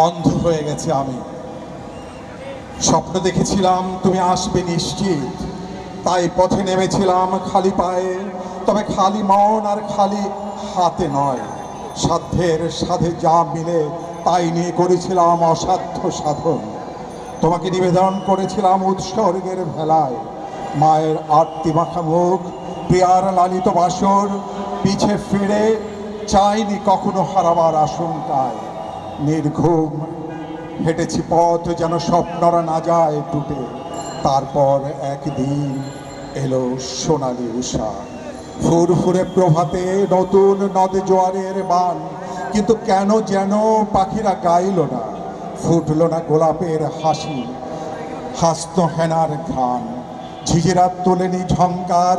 অন্ধ হয়ে গেছে আমি। স্বপ্ন দেখেছিলাম, তুমি আসবে নিশ্চিত। তাই পথে নেমেছিলাম খালি পায়ে। তবে খালি মন আর খালি হাতে নয়। সাধ্যের সাধে যা মিলে, তাই নিয়ে করেছিলাম অসাধ্য সাধন। তোমাকে নিবেদন করেছিলাম উৎসর্গের ভেলায়। মায়ের আরতি মাখা মুখ, প্রিয়ার লালিত বাসর, পিছে ফিরে চাইনি কখনো হারাবার আশঙ্কায়। নির্ঘুম হেঁটেছি পথ যেন স্বপ্নরা না যায় টুটে। তারপর একদিন এলো সোনালি উষা। ফুরফুরে প্রভাতে নতুন নদ জোয়ারের বান, কিন্তু কেন যেন পাখিরা গাইল না, ফুটলো না গোলাপের হাসি, হাস্ত হেনার ঘ্রাণ। ঝিঝিরা তোলেনি ঝঙ্কার,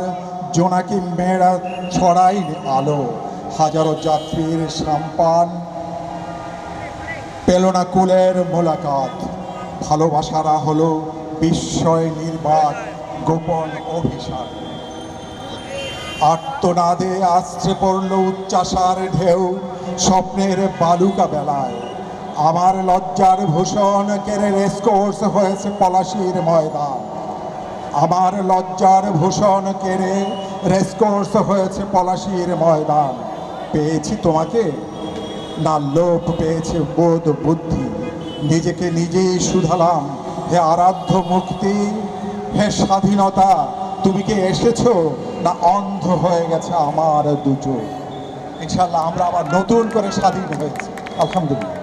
জোনাকি মেয়েরা ছড়াইনি আলো, হাজারো যাত্রীর সাম্পান পেল না কুলের মোলাকাত। ভালোবাসারা হলো বিস্ময় নির্বাক গোপন অভিশাপ। আত্মনাদে আশ্রে পড়ল উচ্চাসার ঢেউ স্বপ্নের বালুকা বেলায়। আমার লজ্জার ভূষণ কেড়ে রেসকোর্স হয়েছে পলাশির ময়দান। আমার লজ্জার ভূষণ কেড়ে রেসকোর্স হয়েছে পলাশির ময়দান। পেয়েছি তোমাকে? না লোপ পেয়েছে বোধ বুদ্ধি। নিজেকে নিজেই শুধালাম। হে আরাধ্য মুক্তি, হে স্বাধীনতা, তুমি কি এসেছ না অন্ধ হয়ে গেছে আমার দুচো ইনশাল্লাহ আমরা আবার নতুন করে স্বাধীন হয়েছি। আলহামদুলিল্লাহ।